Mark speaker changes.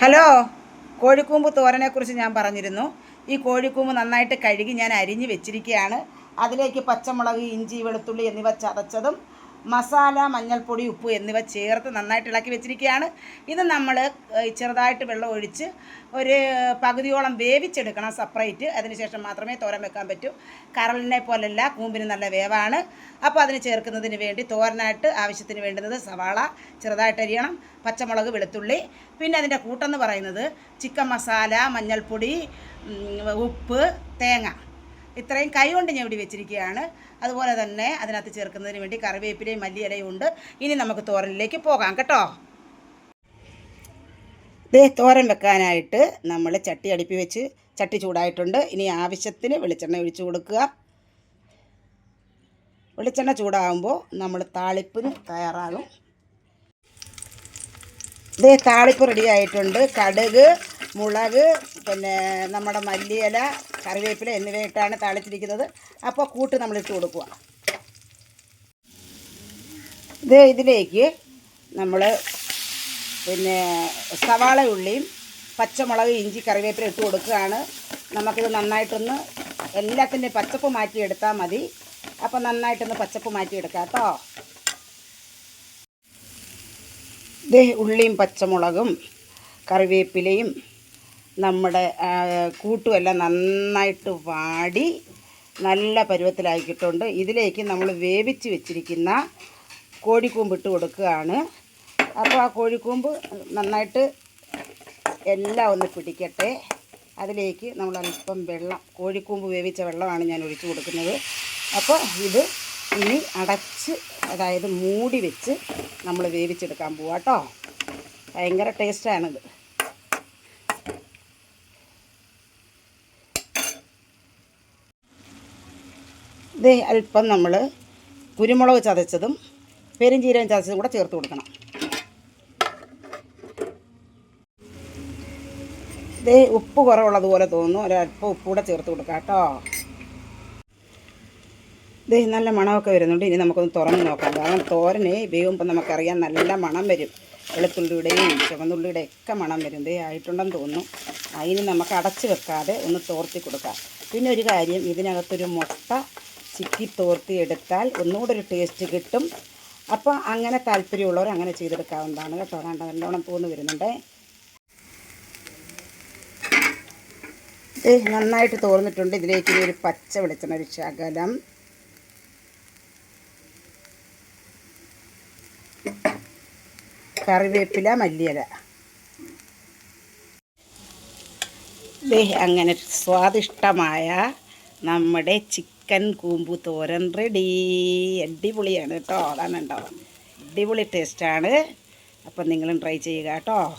Speaker 1: Hello കോഴിക്കൂമ്പ് തോരനെക്കുറിച്ച് ഞാൻ പറഞ്ഞിരുന്നു. ഈ കോഴിക്കൂമ്പ് നന്നായിട്ട് കഴുകി ഞാൻ അരിഞ്ഞ് വെച്ചിരിക്കുകയാണ്. അതിലേക്ക് പച്ചമുളക് ഇഞ്ചി വെളുത്തുള്ളി എന്നിവ ചതച്ചതും മസാല മഞ്ഞൾപ്പൊടി ഉപ്പ് എന്നിവ ചേർത്ത് നന്നായിട്ട് ഇളക്കി വെച്ചിരിക്കുകയാണ്. ഇത് നമ്മൾ ചെറുതായിട്ട് വെള്ളം ഒഴിച്ച് ഒരു പകുതിയോളം വേവിച്ചെടുക്കണം സെപ്പറേറ്റ് അതിനുശേഷം മാത്രമേ തോരൻ വെക്കാൻ പറ്റൂ. കറലിനെ പോലല്ല കൂമ്പിന് നല്ല വേവാണ്. അപ്പോൾ അതിന് ചേർക്കുന്നതിന് വേണ്ടി തോരനായിട്ട് ആവശ്യത്തിന് വേണ്ടുന്നത് സവാള ചെറുതായിട്ട് അരിയണം പച്ചമുളക് വെളുത്തുള്ളി. പിന്നെ അതിന്റെ കൂട്ടെന്ന് പറയുന്നത് ചിക്കൻ മസാല മഞ്ഞൾപ്പൊടി ഉപ്പ് തേങ്ങ. ഇത്രയും കൈ കൊണ്ട് ഞാൻ ഇവിടെ വെച്ചിരിക്കുകയാണ്. അതുപോലെ തന്നെ അതിനകത്ത് ചേർക്കുന്നതിന് വേണ്ടി കറിവേപ്പിലയും മല്ലിയിലയും ഉണ്ട്. ഇനി നമുക്ക് തോരനിലേക്ക് പോകാം കേട്ടോ. ദേ തോരൻ വെക്കാനായിട്ട് നമ്മൾ ചട്ടി അടുപ്പി വെച്ച് ചട്ടി ചൂടായിട്ടുണ്ട്. ഇനി ആവശ്യത്തിന് വെളിച്ചെണ്ണ ഒഴിച്ചു കൊടുക്കുക. വെളിച്ചെണ്ണ ചൂടാകുമ്പോൾ നമ്മൾ താളിപ്പിന് തയ്യാറാകും. ഇതേ താളിപ്പ് റെഡിയായിട്ടുണ്ട് കടുക് മുളക് പിന്നെ നമ്മുടെ മല്ലിയില കറിവേപ്പില എന്നിവയിട്ടാണ് താളിച്ചിരിക്കുന്നത്. അപ്പോൾ കൂട്ട് നമ്മൾ ഇട്ട് കൊടുക്കുക. ഇത് ഇതിലേക്ക് നമ്മൾ പിന്നെ സവാള ഉള്ളിയും പച്ചമുളക് ഇഞ്ചി കറിവേപ്പില ഇട്ട് കൊടുക്കുകയാണ്. നമുക്കിത് നന്നായിട്ടൊന്ന് എല്ലാത്തിന്റെയും പച്ചപ്പ് മാറ്റിയെടുത്താൽ മതി. അപ്പോൾ നന്നായിട്ടൊന്ന് പച്ചപ്പ് മാറ്റിയെടുക്കാം കേട്ടോ. ഇത് ഉള്ളിയും പച്ചമുളകും കറിവേപ്പിലയും നമ്മുടെ കൂട്ടുമെല്ലാം നന്നായിട്ട് വാടി നല്ല പരുവത്തിലാക്കിയിട്ടുണ്ട് ഇതിലേക്ക് നമ്മൾ വേവിച്ച് വെച്ചിരിക്കുന്ന കോഴിക്കൂമ്പ് ഇട്ട് കൊടുക്കുകയാണ്. അപ്പോൾ ആ കോഴിക്കൂമ്പ് നന്നായിട്ട് എല്ലാം ഒന്ന് പിടിക്കട്ടെ. അതിലേക്ക് നമ്മൾ അല്പം വെള്ളം കോഴിക്കൂമ്പ് വേവിച്ച വെള്ളമാണ് ഞാൻ ഒഴിച്ചു കൊടുക്കുന്നത്. അപ്പോൾ ഇത് ഇനി അടച്ച് അതായത് മൂടി വെച്ച് നമ്മൾ വേവിച്ചെടുക്കാൻ പോവാട്ടോ. ഭയങ്കര ടേസ്റ്റാണിത്. ഇത് അല്പം നമ്മൾ കുരുമുളക് ചതച്ചതും പെരുംജീരകം ചതച്ചതും കൂടെ ചേർത്ത് കൊടുക്കണം. ഇത് ഉപ്പ് കുറവുള്ളതുപോലെ തോന്നുന്നു. ഒരല്പം ഉപ്പ് കൂടെ ചേർത്ത് കൊടുക്കാം കേട്ടോ. ഇത് നല്ല മണമൊക്കെ വരുന്നുണ്ട്. ഇനി നമുക്കൊന്ന് തുറന്ന് നോക്കാം. കാരണം തോരന് വേകുമ്പോൾ നമുക്കറിയാം നല്ല മണം വരും. വെളുത്തുള്ളിയുടെയും ചുവന്നുള്ളിയുടെ ഒക്കെ മണം വരും. ദേ ആയിട്ടുണ്ടെന്ന് തോന്നുന്നു. അതിന് നമുക്ക് അടച്ചു വെക്കാതെ ഒന്ന് തോർത്തി കൊടുക്കാം. പിന്നെ ഒരു കാര്യം ഇതിനകത്തൊരു മുട്ട ചിക്കി തോർത്തി എടുത്താൽ ഒന്നുകൂടെ ഒരു ടേസ്റ്റ് കിട്ടും. അപ്പോൾ അങ്ങനെ താല്പര്യമുള്ളവർ അങ്ങനെ ചെയ്തെടുക്കാവുന്നതാണ് കേട്ടോ. രണ്ട നല്ലോണം തോന്നു വരുന്നുണ്ടേ. നന്നായിട്ട് തോർന്നിട്ടുണ്ട്. ഇതിലേക്ക് ഒരു പച്ച വെളിച്ചെണ്ണ ഒരു ശകലം. കറിവേപ്പില മല്ലിയില. അങ്ങനെ സ്വാദിഷ്ടമായ നമ്മുടെ ചിക്കൻ കൂമ്പു തോരൻ റെഡി അടിപൊളിയാണ് കേട്ടോ. അതാണ് ഉണ്ടാവുക. അടിപൊളി ടേസ്റ്റാണ് അപ്പം നിങ്ങളും ട്രൈ ചെയ്യുക കേട്ടോ.